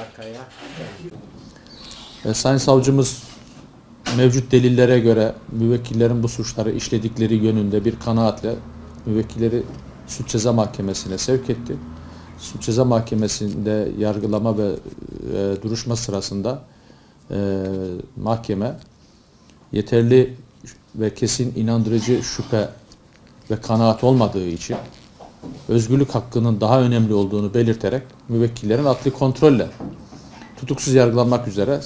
Arkaya. E, Sayın Savcımız mevcut delillere göre müvekkillerin bu suçları işledikleri yönünde bir kanaatle müvekkilleri suç ceza mahkemesine sevk etti. Suç ceza mahkemesinde yargılama ve e, duruşma sırasında e, mahkeme yeterli ve kesin inandırıcı şüphe ve kanaat olmadığı için özgürlük hakkının daha önemli olduğunu belirterek müvekkillerin adli kontrolle tutuksuz yargılanmak üzere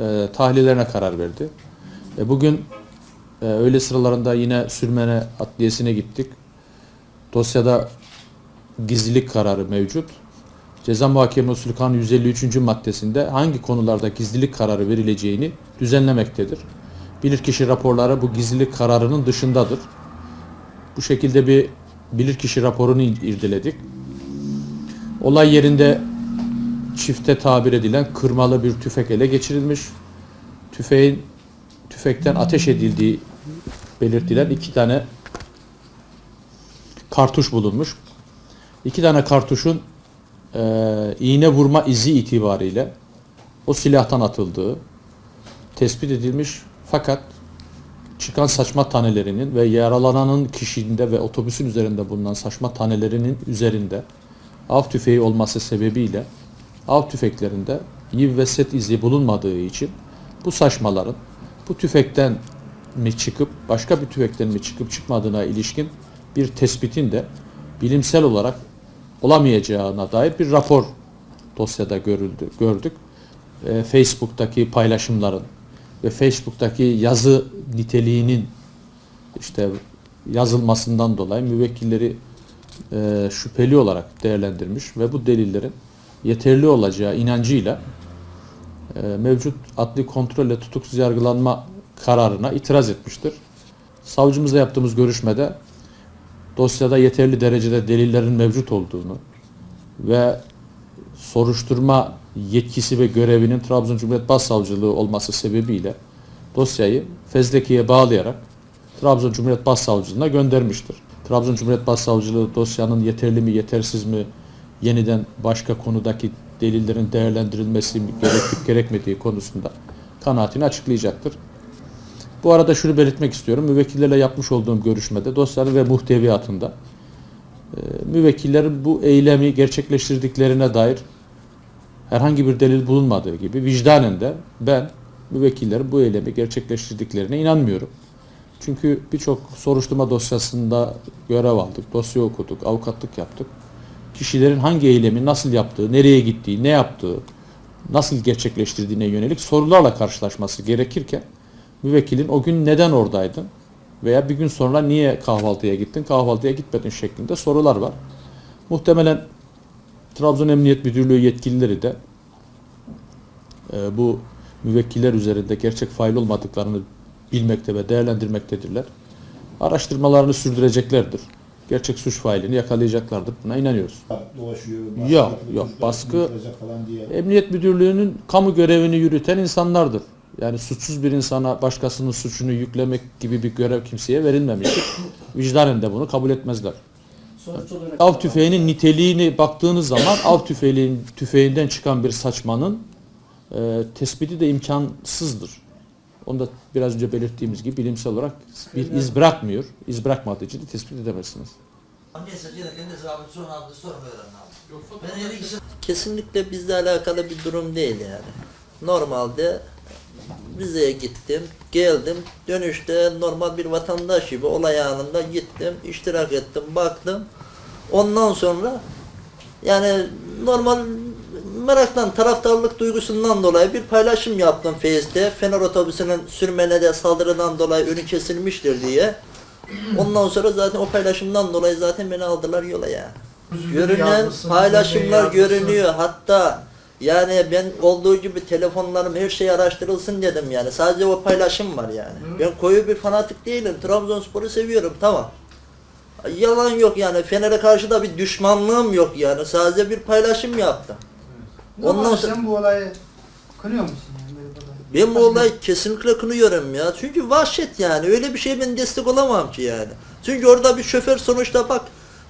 e, tahliyelerine karar verdi. E, bugün e, öğle sıralarında yine Sürmene Adliyesi'ne gittik. Dosyada gizlilik kararı mevcut. Ceza Muhakeme Usulü Kanunu 153. maddesinde hangi konularda gizlilik kararı verileceğini düzenlemektedir. Bilirkişi raporları bu gizlilik kararının dışındadır. Bu şekilde bir bilirkişi raporunu irdeledik. Olay yerinde çifte tabir edilen kırmalı bir tüfek ele geçirilmiş. Tüfeğin tüfekten ateş edildiği belirtilen iki tane kartuş bulunmuş. İki tane kartuşun eee, iğne vurma izi itibariyle o silahtan atıldığı tespit edilmiş. Fakat çıkan saçma tanelerinin ve yaralananın kişinde ve otobüsün üzerinde bulunan saçma tanelerinin üzerinde av tüfeği olması sebebiyle av tüfeklerinde yiv ve set izi bulunmadığı için bu saçmaların bu tüfekten mi çıkıp başka bir tüfekten mi çıkıp çıkmadığına ilişkin bir tespitin de bilimsel olarak olamayacağına dair bir rapor dosyada görüldü, gördük. Ee, Facebook'taki paylaşımların ve Facebook'taki yazı niteliğinin işte yazılmasından dolayı müvekkilleri e, şüpheli olarak değerlendirmiş ve bu delillerin yeterli olacağı inancıyla e, mevcut adli kontrolle tutuksuz yargılanma kararına itiraz etmiştir. Savcımızla yaptığımız görüşmede dosyada yeterli derecede delillerin mevcut olduğunu ve soruşturma yetkisi ve görevinin Trabzon Cumhuriyet Başsavcılığı olması sebebiyle dosyayı fezlekiye bağlayarak Trabzon Cumhuriyet Başsavcılığına göndermiştir. Trabzon Cumhuriyet Başsavcılığı dosyanın yeterli mi yetersiz mi yeniden başka konudaki delillerin değerlendirilmesi gerekip gerekmediği konusunda kanaatini açıklayacaktır. Bu arada şunu belirtmek istiyorum. Müvekkillerle yapmış olduğum görüşmede dosyanın ve muhteviyatında e, müvekkillerin bu eylemi gerçekleştirdiklerine dair herhangi bir delil bulunmadığı gibi vicdanen de ben müvekkillerin bu eylemi gerçekleştirdiklerine inanmıyorum. Çünkü birçok soruşturma dosyasında görev aldık, dosya okuduk, avukatlık yaptık. Kişilerin hangi eylemi nasıl yaptığı, nereye gittiği, ne yaptığı, nasıl gerçekleştirdiğine yönelik sorularla karşılaşması gerekirken müvekkilin o gün neden oradaydın veya bir gün sonra niye kahvaltıya gittin, kahvaltıya gitmedin şeklinde sorular var. Muhtemelen Trabzon Emniyet Müdürlüğü yetkilileri de e, bu müvekkiller üzerinde gerçek fail olmadıklarını bilmekte ve değerlendirmektedirler. Araştırmalarını sürdüreceklerdir. Gerçek suç failini yakalayacaklardır. Buna inanıyoruz. dolaşıyor. Yok, yapıyor, yok. çocuklar Baskı-. Emniyet Müdürlüğü'nün kamu görevini yürüten insanlardır. Yani suçsuz bir insana başkasının suçunu yüklemek gibi bir görev kimseye verilmemiştir. Vicdanen de bunu kabul etmezler. Sonuç olarak Av tüfeğinin niteliğini baktığınız zaman av tüfeğin, tüfeğinden çıkan bir saçmanın e, tespiti de imkansızdır. Onu da biraz önce belirttiğimiz gibi bilimsel olarak bir iz bırakmıyor. İz bırakmadığı için de tespit edemezsiniz. Kesinlikle bizle alakalı bir durum değil yani. Normalde Rize'ye gittim, geldim, dönüşte normal bir vatandaş gibi olay anında gittim, iştirak ettim, baktım. Ondan sonra yani normal meraktan, taraftarlık duygusundan dolayı bir paylaşım yaptım Face'te. Fener otobüsünün sürmenede saldırıdan dolayı önü kesilmiştir diye. Ondan sonra zaten o paylaşımdan dolayı zaten beni aldılar yola ya. Görünen paylaşımlar görünüyor. Hatta yani ben olduğu gibi telefonlarım her şey araştırılsın dedim yani. Sadece o paylaşım var yani. Ben koyu bir fanatik değilim. Trabzonspor'u seviyorum tamam. Yalan yok yani. Fener'e karşı da bir düşmanlığım yok yani. Sadece bir paylaşım yaptım. Ondan Ondan sonra- sen bu olayı kınıyor musun yani? böyle bir olay? Ben bu olayı kesinlikle kınıyorum ya. Çünkü vahşet yani. Öyle bir şeye ben destek olamam ki yani. Çünkü orada bir şoför sonuçta bak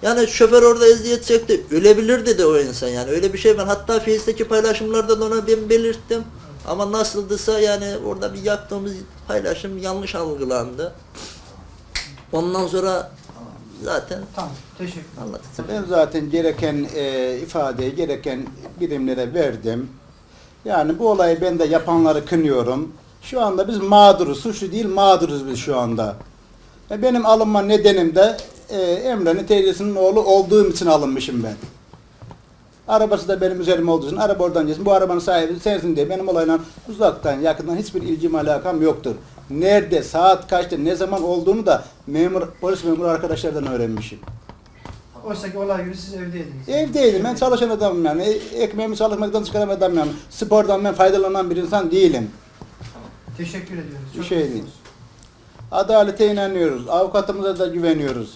Yani şoför orada eziyet çekti. Ölebilir dedi o insan yani. Öyle bir şey ben hatta Face'teki paylaşımlarda da ona ben belirttim. Ama nasıldısa yani orada bir yaptığımız paylaşım yanlış algılandı. Ondan sonra zaten Tamam. Teşekkür anladık. Ben zaten gereken e, ifadeyi gereken birimlere verdim. Yani bu olayı ben de yapanları kınıyorum. Şu anda biz mağduruz. Suçlu değil mağduruz biz şu anda. E, benim alınma nedenim de e, Emre'nin teyzesinin oğlu olduğum için alınmışım ben. Arabası da benim üzerim olduğu için araba oradan geçsin. Bu arabanın sahibi sensin diye benim olayla uzaktan yakından hiçbir ilgim alakam yoktur. Nerede, saat kaçta, ne zaman olduğunu da memur, polis memuru arkadaşlardan öğrenmişim. Oysa ki olay günü siz evdeydiniz. Evdeydim. Ben çalışan adamım yani. E- Ekmeğimi çalışmaktan çıkaran adamım yani. Spordan ben faydalanan bir insan değilim. Teşekkür ediyoruz. Çok şey değil. Adalete inanıyoruz. Avukatımıza da güveniyoruz.